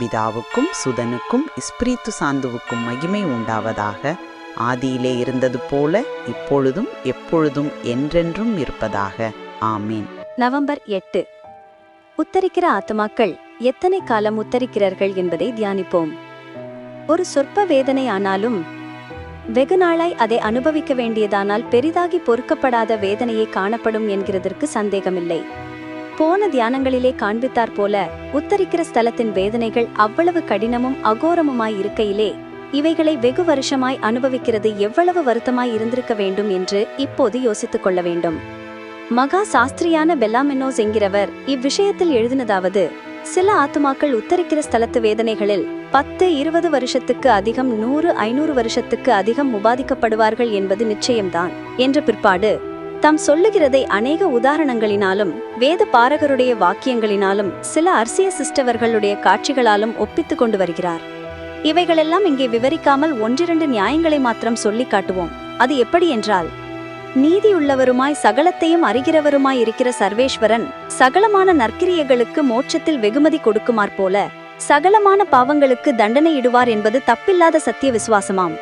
பிதாவுக்கும் சுதனுக்கும் இஸ்பிரித்து சாந்துவுக்கும் மகிமை உண்டாவதாக ஆதியிலே இருந்தது போல இப்பொழுதும் எப்பொழுதும் என்றென்றும் இருப்பதாக. ஆமீன். நவம்பர் எட்டு. உத்தரிக்கிற ஆத்மாக்கள் எத்தனை காலம் உத்தரிக்கிறார்கள் என்பதை தியானிப்போம். ஒரு சொற்ப வேதனை ஆனாலும் வெகு நாளாய் அதை அனுபவிக்க வேண்டியதானால் பெரிதாகி பொறுக்கப்படாத வேதனையே காணப்படும் என்கிறதற்கு சந்தேகமில்லை. போன தியானங்களிலே காண்பித்தார் போல உத்தரிக்கிற ஸ்தலத்தின் வேதனைகள் அவ்வளவு கடினமும் அகோரமுமாய் இருக்கையிலே இவைகளை வெகு வருஷமாய் அனுபவிக்கிறது எவ்வளவு வருத்தமாய் இருந்திருக்க வேண்டும் என்று இப்போது யோசித்துக் கொள்ள வேண்டும். மகா சாஸ்திரியான பெல்லாமெனோஸ் என்கிறவர் இவ்விஷயத்தில் எழுதினதாவது சில ஆத்துமாக்கள் உத்தரிக்கிற ஸ்தலத்து வேதனைகளில் பத்து இருபது வருஷத்துக்கு அதிகம் நூறு ஐநூறு வருஷத்துக்கு அதிகம் உபாதிக்கப்படுவார்கள் என்பது நிச்சயம்தான் என்ற பிற்பாடு தாம் சொல்லுகிறதை அநேக உதாரணங்களினாலும் வேத பாரகருடைய வாக்கியங்களினாலும் சில அர்சிய சிஸ்டவர்களுடைய காட்சிகளாலும் ஒப்பித்துக் கொண்டு வருகிறார். இவைகளெல்லாம் இங்கே விவரிக்காமல் ஒன்றிரண்டு நியாயங்களை மாத்திரம் சொல்லிக் காட்டுவோம். அது எப்படி என்றால் நீதியுள்ளவருமாய் சகலத்தையும் அறிகிறவருமாய் இருக்கிற சர்வேஸ்வரன் சகலமான நற்கிரியைகளுக்கு மோட்சத்தில் வெகுமதி கொடுக்குமாற் போல சகலமான பாவங்களுக்கு தண்டனை இடுவார் என்பது தப்பில்லாத சத்திய விசுவாசமாம்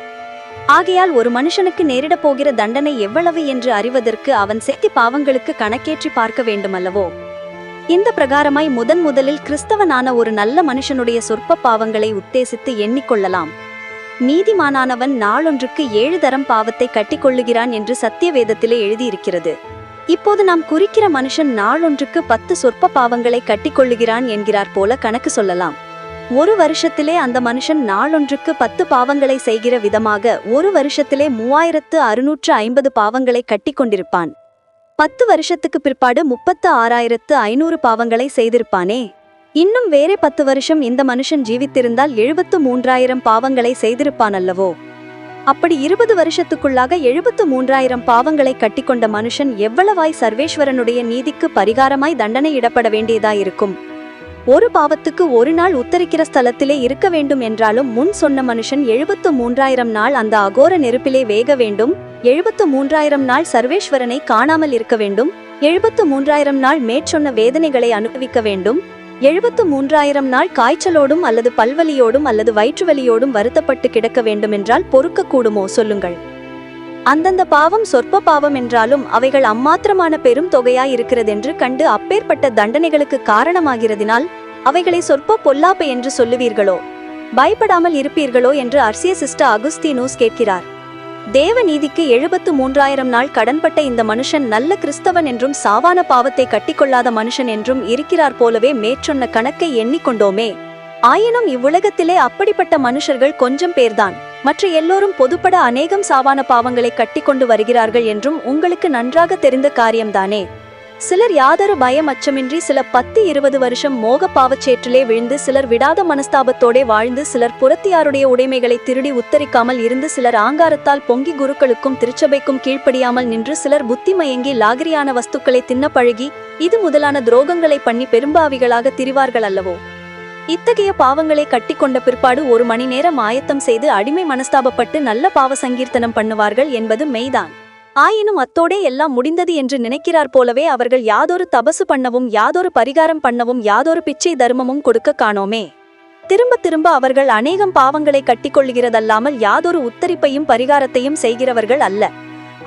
ஆகையால் ஒரு மனுஷனுக்கு நேரிடப் போகிற தண்டனை எவ்வளவு என்று அறிவதற்கு அவன் செய்தி பாவங்களுக்கு கணக்கேற்றி பார்க்க வேண்டுமல்லவோ? இந்த பிரகாரமாய் முதன் முதலில் கிறிஸ்தவனான ஒரு நல்ல மனுஷனுடைய சொற்ப பாவங்களை உத்தேசித்து எண்ணிக்கொள்ளலாம். நீதிமானானவன் நாளொன்றுக்கு ஏழு தரம் பாவத்தை கட்டிக்கொள்ளுகிறான் என்று சத்திய வேதத்திலே எழுதியிருக்கிறது. இப்போது நாம் குறிக்கிற மனுஷன் நாளொன்றுக்கு பத்து சொற்ப பாவங்களை கட்டிக்கொள்ளுகிறான் என்கிறார் போல கணக்கு சொல்லலாம். ஒரு வருஷத்திலே அந்த மனுஷன் நாளொன்றுக்கு பத்து பாவங்களை செய்கிற விதமாக ஒரு வருஷத்திலே மூவாயிரத்து அறுநூற்று ஐம்பது பாவங்களை கட்டிக்கொண்டிருப்பான் பத்து வருஷத்துக்கு பிற்பாடு முப்பத்து ஆறாயிரத்து ஐநூறு பாவங்களை செய்திருப்பானே. இன்னும் வேறே பத்து வருஷம் இந்த மனுஷன் ஜீவித்திருந்தால் எழுபத்து மூன்றாயிரம் பாவங்களை செய்திருப்பான் அல்லவோ அப்படி இருபது வருஷத்துக்குள்ளாக எழுபத்து மூன்றாயிரம் பாவங்களை கட்டிக்கொண்ட மனுஷன் எவ்வளவாய் சர்வேஸ்வரனுடைய நீதிக்கு பரிகாரமாய் தண்டனை இடப்பட வேண்டியதாயிருக்கும்? ஒரு பாவத்துக்கு ஒரு நாள் உத்தரிக்கிற ஸ்தலத்திலே இருக்க வேண்டும் என்றாலும் முன் சொன்ன மனுஷன் எழுபத்து மூன்றாயிரம் நாள் அந்த அகோர நெருப்பிலே வேக வேண்டும். எழுபத்து மூன்றாயிரம் நாள் சர்வேஸ்வரனை காணாமல் இருக்க வேண்டும். எழுபத்து மூன்றாயிரம் நாள் மேற்சொன்ன வேதனைகளை அனுபவிக்க வேண்டும். எழுபத்து மூன்றாயிரம் நாள் காய்ச்சலோடும் அல்லது பல்வலியோடும் அல்லது வயிற்றுவலியோடும் வருத்தப்பட்டு கிடக்க வேண்டுமென்றால் பொறுக்க கூடுமோ சொல்லுங்கள். அந்தந்த பாவம் சொற்ப பாவம் என்றாலும் அவைகள் அம்மாத்திரமான பெரும் தொகையாய் இருக்கிறதென்று கண்டு அப்பேற்பட்ட தண்டனைகளுக்கு காரணமாகிறதினால் அவைகளை சொற்ப பொல்லாப்பு என்று சொல்லுவீர்களோ? பயப்படாமல் இருப்பீர்களோ? என்று அர்சிய சிஸ்டர் அகுஸ்தீனூஸ் கேட்கிறார். தேவ நீதிக்கு எழுபத்து மூன்றாயிரம் நாள் கடன்பட்ட இந்த மனுஷன் நல்ல கிறிஸ்தவன் என்றும் சாவான பாவத்தை கட்டிக்கொள்ளாத மனுஷன் என்றும் இருக்கிறார் போலவே மேற்சொன்ன கணக்கை எண்ணிக்கொண்டோமே. ஆயினும் இவ்வுலகத்திலே அப்படிப்பட்ட மனுஷர்கள் கொஞ்சம் பேர்தான். மற்ற எல்லோரும் பொதுப்பட அநேகம் சாவான பாவங்களை கட்டிக்கொண்டு வருகிறார்கள் என்றும் உங்களுக்கு நன்றாக தெரிந்த காரியம்தானே? சிலர் யாதொரு பயம் அச்சமின்றி சில பத்து இருபது வருஷம் மோக பாவச்சேற்றிலே விழுந்து சிலர் விடாத மனஸ்தாபத்தோடே வாழ்ந்து சிலர் புறத்தியாருடைய உடைமைகளை திருடி உத்தரிக்காமல் இருந்து சிலர் ஆங்காரத்தால் பொங்கி குருக்களுக்கும் திருச்சபைக்கும் கீழ்ப்படியாமல் நின்று சிலர் புத்தி மயங்கி லாகிரியான வஸ்துக்களை தின்ன பழகி இது முதலான துரோகங்களை பண்ணி பெரும்பாவிகளாக திரிவார்கள் அல்லவோ இத்தகைய பாவங்களை கட்டிக்கொண்ட பிற்பாடு ஒரு மணி நேரம் ஆயத்தம் செய்து அடிமை மனஸ்தாபப்பட்டு நல்ல பாவ சங்கீர்த்தனம் பண்ணுவார்கள் என்பது மெய்தான். ஆயினும் அத்தோடே எல்லாம் முடிந்தது என்று நினைக்கிறார் போலவே அவர்கள் யாதொரு தபசு பண்ணவும் யாதொரு பரிகாரம் பண்ணவும் யாதொரு பிச்சை தர்மமும் கொடுக்க காணோமே. திரும்ப திரும்ப அவர்கள் அநேகம் பாவங்களை கட்டிக்கொள்கிறதல்லாமல் யாதொரு உத்தரிப்பையும் பரிகாரத்தையும் செய்கிறவர்கள் அல்ல.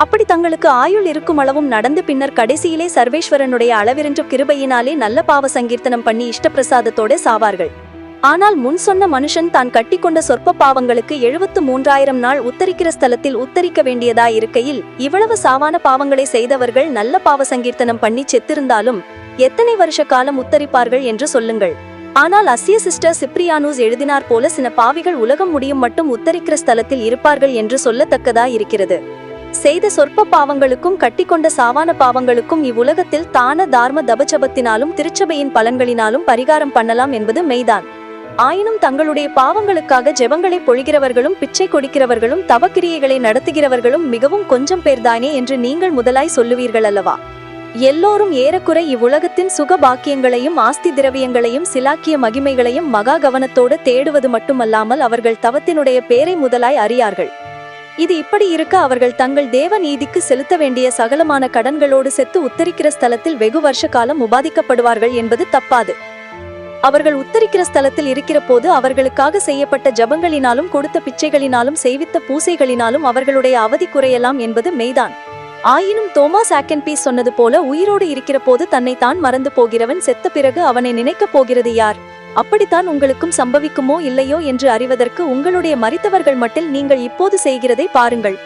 அப்படி தங்களுக்கு ஆயுள் இருக்கும் அளவும் நடந்து பின்னர் கடைசியிலே சர்வேஸ்வரனுடைய அளவிரின்ற கிருபையினாலே நல்ல பாவ சங்கீர்த்தனம் பண்ணி இஷ்டப்பிரசாதத்தோட சாவார்கள். ஆனால் முன் சொன்ன மனுஷன் தான் கட்டிக்கொண்ட சொற்ப பாவங்களுக்கு எழுபத்து மூன்றாயிரம் நாள் உத்தரிக்கிற ஸ்தலத்தில் உத்தரிக்க வேண்டியதாய் இருக்கையில் இவ்வளவு சாவான பாவங்களை செய்தவர்கள் நல்ல பாவ சங்கீர்த்தனம் பண்ணி செத்திருந்தாலும் எத்தனை வருஷ காலம் உத்தரிப்பார்கள் என்று சொல்லுங்கள். ஆனால் அசிய சிஸ்டர் சிப்ரியானூஸ் எழுதினார் போல சில பாவிகள் உலகம் முடியும் மட்டும் உத்தரிக்கிற ஸ்தலத்தில் இருப்பார்கள் என்று சொல்லத்தக்கதாய் இருக்கிறது. செய்த சொற்ப பாவங்களுக்கும் கட்டிக்கொண்ட சாவான பாவங்களுக்கும் இவ்வுலகத்தில் தான தார்ம தபச்சபத்தினாலும் திருச்சபையின் பலன்களினாலும் பரிகாரம் பண்ணலாம் என்பது மெய்தான். ஆயினும் தங்களுடைய பாவங்களுக்காக ஜெபங்களை பொழிகிறவர்களும் பிச்சை கொடுக்கிறவர்களும் தவக்கிரியைகளை நடத்துகிறவர்களும் மிகவும் கொஞ்சம் பேர்தானே என்று நீங்கள் முதலாய் சொல்லுவீர்கள் அல்லவா? எல்லோரும் ஏறக்குறை இவ்வுலகத்தின் சுக பாக்கியங்களையும் ஆஸ்தி திரவியங்களையும் சிலாக்கிய மகிமைகளையும் மகா கவனத்தோடு தேடுவது மட்டுமல்லாமல் அவர்கள் தவத்தினுடைய பேரை முதலாய் அறியார்கள். இது இப்படி இருக்க அவர்கள் தங்கள் தேவ நீதிக்கு செலுத்த வேண்டிய சகலமான கடன்களோடு செத்து உத்தரிக்கிற ஸ்தலத்தில் வெகு வருஷ காலம் உபாதிக்கப்படுவார்கள் என்பது தப்பாது. அவர்கள் உத்தரிக்கிற ஸ்தலத்தில் இருக்கிற போது அவர்களுக்காக செய்யப்பட்ட ஜபங்களினாலும் கொடுத்த பிச்சைகளினாலும் செய்வித்த பூசைகளினாலும் அவர்களுடைய அவதி குறையலாம் என்பது மெய்தான். ஆயினும் தோமாஸ் ஆக்கன்பீஸ் சொன்னது போல உயிரோடு இருக்கிற போது தன்னை தான் மறந்து போகிறவன் செத்த பிறகு அவனை நினைக்கப் போகிறது யார்? அப்படித்தான் உங்களுக்கும் சம்பவிக்குமோ இல்லையோ என்று அறிவதற்கு உங்களுடைய மறித்தவர்கள் மட்டில் நீங்கள் இப்போது செய்கிறதை பாருங்கள்.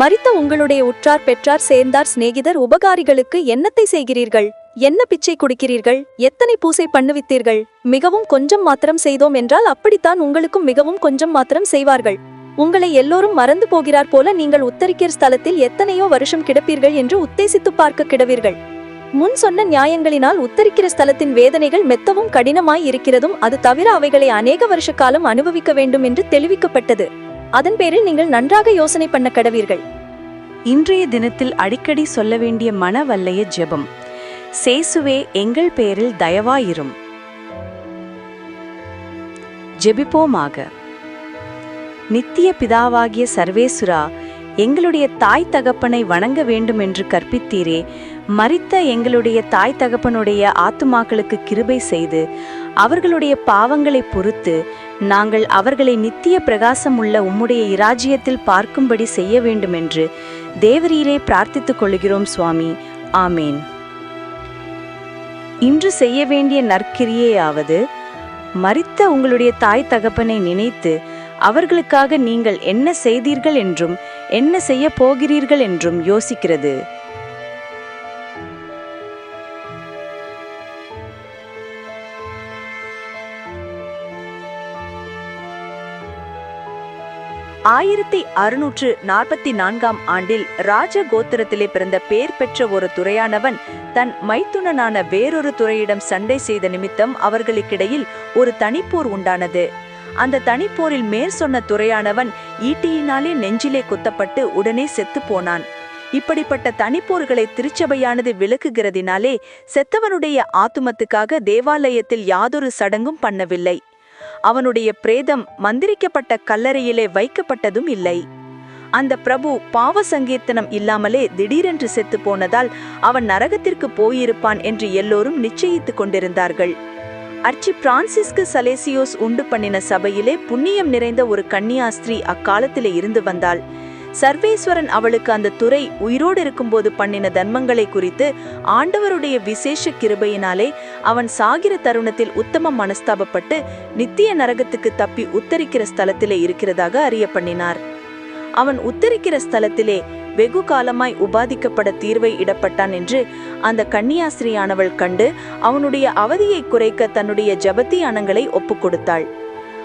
மறித்த உங்களுடைய உற்றார் பெற்றார் சேர்ந்தார் சிநேகிதர் உபகாரிகளுக்கு என்னத்தை செய்கிறீர்கள்? என்ன பிச்சை குடிக்கிறீர்கள்? எத்தனை பூசை பண்ணுவித்தீர்கள்? மிகவும் கொஞ்சம் மாத்திரம் செய்தோம் என்றால் அப்படித்தான் உங்களுக்கும் மிகவும் கொஞ்சம் மாத்திரம் செய்வார்கள். உங்களை எல்லோரும் மறந்து போகிறார் போல நீங்கள் உத்தரிக்கிற ஸ்தலத்தில் எத்தனையோ வருஷம் கிடப்பீர்கள் என்று உத்தேசித்து பார்க்க கிடவீர்கள். முன் சொன்ன நியாயங்களினால் உத்தரிக்கிற ஸ்தலத்தின் வேதனைகள் மெத்தவும் கடினமாய் இருக்கிறதும் அது தவிர அவைகளை அநேக வருஷ காலம் அனுபவிக்க வேண்டும் என்று தெளிவிக்கப்பட்டது. அதன் பேரில் நீங்கள் நன்றாக யோசனை பண்ண கடவீர்கள். இன்றைய தினத்தில் அடிக்கடி சொல்ல வேண்டிய மனவல்லைய ஜெபம். சேசுவே எங்கள் பேரில் தயவாயிரும். ஜெபிப்போமாக. நித்திய பிதாவாகிய சர்வேசுரா எங்களுடைய தாய் தகப்பனை வணங்க வேண்டும் என்று கற்பித்தீரே மறித்த எங்களுடைய தாய் தகப்பனுடைய ஆத்துமாக்களுக்கு கிருபை செய்து அவர்களுடைய பாவங்களை பொறுத்து நாங்கள் அவர்களை நித்திய பிரகாசம் உள்ள உம்முடைய இராஜ்யத்தில் பார்க்கும்படி செய்ய வேண்டும் என்று தேவரீரே பிரார்த்தித்துக் கொள்கிறோம் சுவாமி. ஆமேன். இன்று செய்ய வேண்டிய நற்கிரியையாவது மறித்த உங்களுடைய தாய் தகப்பனை நினைத்து அவர்களுக்காக நீங்கள் என்ன செய்தீர்கள் என்றும் என்ன செய்ய போகிறீர்கள் என்றும் யோசிக்கிறது. ஆயிரத்தி அறுநூற்று நாற்பத்தி நான்காம் ஆண்டில் ராஜ கோத்திரத்திலே பிறந்த பேர் பெற்ற ஒரு துறையானவன் தன் மைத்துனனான வேறொரு துறையிடம் சண்டை செய்த நிமித்தம் அவர்களுக்கிடையில் ஒரு தனிப்போர் உண்டானது. அந்த தனிப்போரில் மேற் சொன்ன துறையானவன் ஈட்டியினாலே நெஞ்சிலே குத்தப்பட்டு உடனே செத்து போனான். இப்படிப்பட்ட தனிப்போர்களை திருச்சபையானது விளக்குகிறதினாலே செத்தவனுடைய ஆத்துமத்துக்காக தேவாலயத்தில் யாதொரு சடங்கும் பண்ணவில்லை. அவனுடைய பிரேதம் மந்திரிக்கப்பட்ட கல்லறையிலே வைக்கப்பட்டதும் இல்லை. அந்த பிரபு பாவ சங்கீர்த்தனம் இல்லாமலே திடீரென்று செத்து போனதால் அவன் நரகத்திற்கு போயிருப்பான் என்று எல்லோரும் நிச்சயித்துக் கொண்டிருந்தார்கள். அர்ச்சி பிரான்சிஸ்கு சலேசியோஸ் உண்டு பண்ணின சபையிலே புண்ணியம் நிறைந்த ஒரு கன்னியாஸ்திரி அக்காலத்திலே இருந்து வந்தாள். சர்வேஸ்வரன் அவளுக்கு அந்த துறை உயிரோடு இருக்கும்போது பண்ணின தர்மங்களை குறித்து ஆண்டவருடைய விசேஷ கிருபையினாலே அவன் சாகிற தருணத்தில் உத்தம மனஸ்தாபப்பட்டு நித்திய நரகத்துக்கு தப்பி உத்தரிக்கிற ஸ்தலத்திலே இருக்கிறதாக அறிய பண்ணினார் அவன் உத்தரிக்கிற ஸ்தலத்திலே வெகு காலமாய் உபாதிக்கப்பட தீர்வை இடப்பட்டான் என்று அந்த கன்னியாஸ்திரியானவள் கண்டு அவனுடைய அவதியை குறைக்க தன்னுடைய ஜபத்தியானங்களை ஒப்புக் கொடுத்தாள்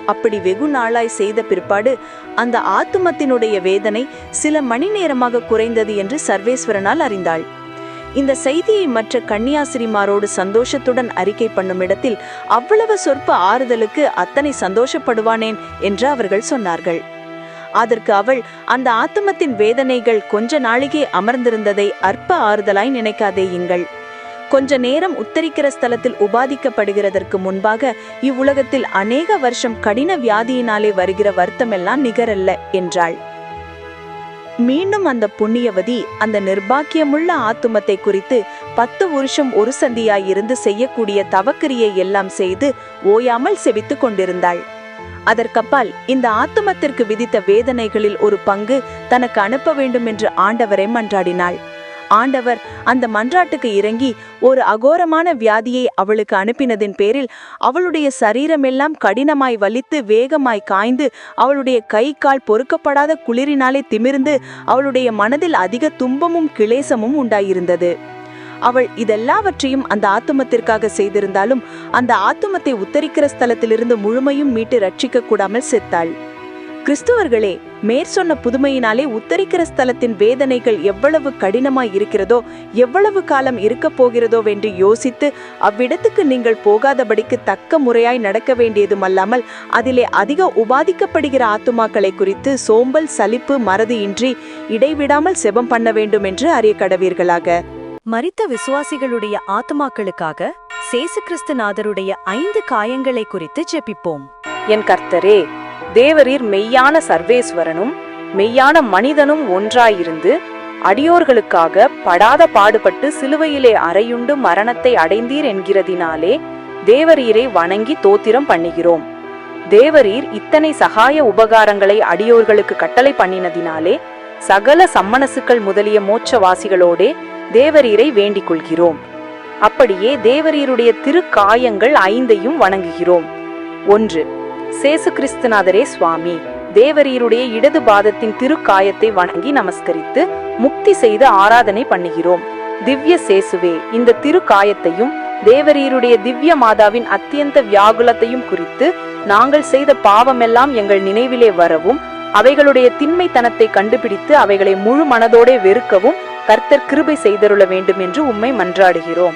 அப்படி வெகு நாளாய் செய்த பிற்பாடு அந்த ஆத்துமத்தினுடைய வேதனை சில மணி நேரமாக குறைந்தது என்று சர்வேஸ்வரனால் அறிந்தாள். இந்த செய்தியை மற்ற கன்னியாசிரிமாரோடு சந்தோஷத்துடன் அறிக்கை பண்ணும் இடத்தில் அவ்வளவு சொற்ப ஆறுதலுக்கு அத்தனை சந்தோஷப்படுவானேன் என்று அவர்கள் சொன்னார்கள். அதற்கு அவள் அந்த ஆத்துமத்தின் வேதனைகள் கொஞ்ச நாளிகே அமர்ந்திருந்ததை அற்ப ஆறுதலாய் நினைக்காதேயுங்கள் கொஞ்ச நேரம் உத்தரிக்கிற ஸ்தலத்தில் உபாதிக்கப்படுகிறதற்கு முன்பாக இவ்வுலகத்தில் அநேக வருஷம் கடின வியாதியினாலே வருகிற வருத்தமெல்லாம் நிகரல்ல என்றாள். மீண்டும் அந்த புண்ணியவதி அந்த நிர்பாக்கியமுள்ள ஆத்துமத்தை குறித்து பத்து வருஷம் ஒரு சந்தியாய் இருந்து செய்யக்கூடிய தவக்கிரியை எல்லாம் செய்து ஓயாமல் செவித்துக் கொண்டிருந்தாள். அதற்கப்பால் இந்த ஆத்துமத்திற்கு விதித்த வேதனைகளில் ஒரு பங்கு தனக்கு அனுப்ப வேண்டும் என்று ஆண்டவரை மன்றாடினாள். ஆண்டவர் அந்த மன்றாட்டுக்கு இறங்கி ஒரு அகோரமான வியாதியை அவளுக்கு அனுப்பினதின் பேரில் அவளுடைய சரீரமெல்லாம் கடினமாய் வலித்து வேகமாய் காய்ந்து அவளுடைய கை கால் பொறுக்கப்படாத குளிரினாலே திமிர்ந்து அவளுடைய மனதில் அதிக துன்பமும் கிளேசமும் உண்டாயிருந்தது. அவள் இதெல்லாவற்றையும் அந்த ஆத்துமத்திற்காக செய்திருந்தாலும் அந்த ஆத்துமத்தை உத்தரிக்கிற ஸ்தலத்திலிருந்து முழுமையும் மீட்டு ரட்சிக்க கூடாமல் செத்தாள். கிறிஸ்துவர்களே மேற்சொன்ன புதுமையினாலே உத்தரிக்கிற ஸ்தலத்தின் வேதனைகள் எவ்வளவு கடினமாய் இருக்கிறதோ எவ்வளவு காலம் இருக்கப் போகிறதோ என்று யோசித்து அவ்விடத்துக்கு நீங்கள் போகாதபடிக்கு தக்க முறையாய் நடக்க வேண்டியதுமல்லாமல் அதிலே அதிக உபாதிக்கப்படுகிற ஆத்துமாக்களை குறித்து சோம்பல் சலிப்பு மறதியின்றி இடைவிடாமல் செபம் பண்ண வேண்டும் என்று அறிய கடவீர்களாக. மரித்த விசுவாசிகளுடைய ஆத்துமாக்களுக்காக சேசு கிறிஸ்துநாதருடைய ஐந்து காயங்களை குறித்து ஜெபிப்போம் என் கர்த்தரே தேவரீர் மெய்யான சர்வேஸ்வரனும் மெய்யான மனிதனும் ஒன்றாயிருந்து அடியோர்களுக்காக படாத பாடுபட்டு சிலுவையிலே அறையுண்டு மரணத்தை அடைந்தீர் என்கிறதினாலே தேவரீரை வணங்கி தோத்திரம் பண்ணுகிறோம். தேவரீர் இத்தனை சகாய உபகாரங்களை அடியோர்களுக்கு கட்டளை பண்ணினதினாலே சகல சம்மனசுக்கள் முதலிய மோட்சவாசிகளோடே தேவரீரை வேண்டிக் கொள்கிறோம் அப்படியே தேவரீருடைய திருக்காயங்கள் ஐந்தையும் வணங்குகிறோம். ஒன்று சேசு கிறிஸ்துநாதரே சுவாமி. தேவரீருடைய இடது பாதத்தின் திருக்காயத்தை வணங்கி நமஸ்கரித்து முக்தி செய்து ஆராதனை பண்ணுகிறோம். திவ்ய சேசுவே இந்த திருக்காயத்தையும் தேவரீருடைய திவ்ய மாதாவின் அத்தியந்த வியாகுலத்தையும் குறித்து நாங்கள் செய்த பாவமெல்லாம் எங்கள் நினைவிலே வரவும் அவைகளுடைய திண்மைத்தனத்தை கண்டுபிடித்து அவைகளை முழு மனதோடே வெறுக்கவும் கர்த்தர் கிருபை செய்தருள வேண்டும் என்று உம்மை மன்றாடுகிறோம்.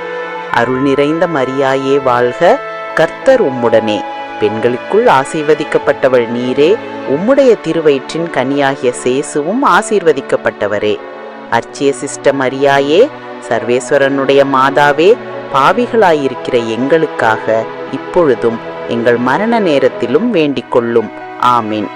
அருள் நிறைந்த மரியாயே வாழ்க கர்த்தர் உம்முடனே. பெண்களுக்குள் ஆசீர்வதிக்கப்பட்டவள் நீரே உம்முடைய திருவயிற்றின் கனியாகிய சேசுவும் ஆசீர்வதிக்கப்பட்டவரே. அர்ச்சிய சிஸ்ட மரியாயே சர்வேஸ்வரனுடைய மாதாவே பாவிகளாயிருக்கிற எங்களுக்காக இப்பொழுதும் எங்கள் மரண நேரத்திலும் வேண்டிக் கொள்ளும் ஆமீன்.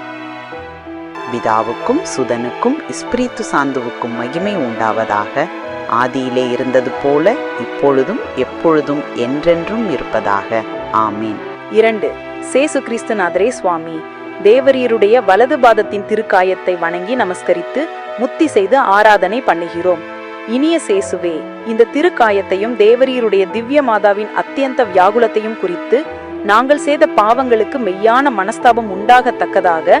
பிதாவுக்கும் சுதனுக்கும் இஸ்பிரித்து சாந்துவுக்கும் மகிமை உண்டாவதாக ஆதியிலே இருந்தது போல இப்பொழுதும் எப்பொழுதும் என்றென்றும் இருப்பதாக. ஆமீன். இரண்டு சேசு கிறிஸ்துநாதரே சுவாமி தேவரீருடைய வலது பாதத்தின் திருக்காயத்தை வணங்கி நமஸ்கரித்து முத்தி செய்து ஆராதனை பண்ணுகிறோம். இனிய சேசுவே இந்த திருக்காயத்தையும் தேவரீருடைய திவ்ய மாதாவின் அத்தியந்த வியாகுலத்தையும் குறித்து நாங்கள் செய்த பாவங்களுக்கு மெய்யான மனஸ்தாபம் உண்டாகத்தக்கதாக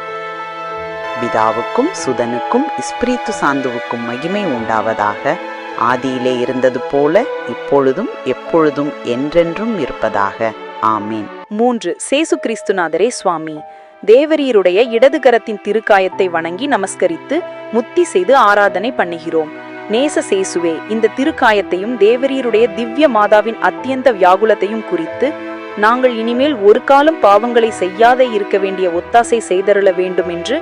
பிதாவுக்கும் சுதனுக்கும் இஸ்பிரித்து சாந்துவுக்கும் மகிமை உண்டாவதாக ஆதியிலே இருந்தது போல இப்பொழுதும் எப்பொழுதும் என்றென்றும் இருப்பதாக. ஆமீன். மூன்று சேசு கிறிஸ்துநாதரே சுவாமி தேவரீருடைய இடது கரத்தின் திருக்காயத்தை வணங்கி நமஸ்கரித்து முத்தி செய்து ஆராதனை பண்ணுகிறோம். நேச சேசுவே இந்த திருக்காயத்தையும் தேவரீருடைய திவ்ய மாதாவின் அத்தியந்த வியாகுலத்தையும் குறித்து நாங்கள் இனிமேல் ஒரு காலம் பாவங்களை செய்யாதே இருக்க வேண்டிய ஒத்தாசை செய்தருள வேண்டும் என்று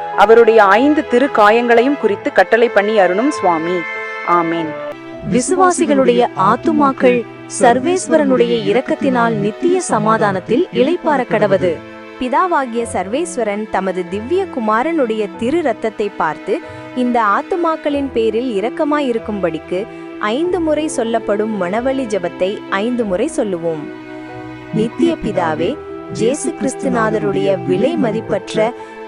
அவருடைய ஐந்து திரு காயங்களையும் குறித்து கட்டளை பண்ணி அருணும் சுவாமி. ஆமேன். விசுவாசிகளுடைய ஆத்துமாக்கள் சர்வேஸ்வரனுடைய இரக்கத்தினால் நித்திய சமாதானத்தில் இளைப்பாற கடவது பிதாவாகிய சர்வேஸ்வரன் தமது திவ்ய குமாரனுடைய திரு ரத்தத்தை பார்த்து இந்த ஆத்துமாக்களின் பேரில் இரக்கமாயிருக்கும்படிக்கு ஐந்து முறை சொல்லப்படும் மணவழி ஜெபத்தை ஐந்து முறை சொல்லுவோம். நித்திய பிதாவே ஜேசு கிறிஸ்துநாதருடைய விலை மதிப்பற்ற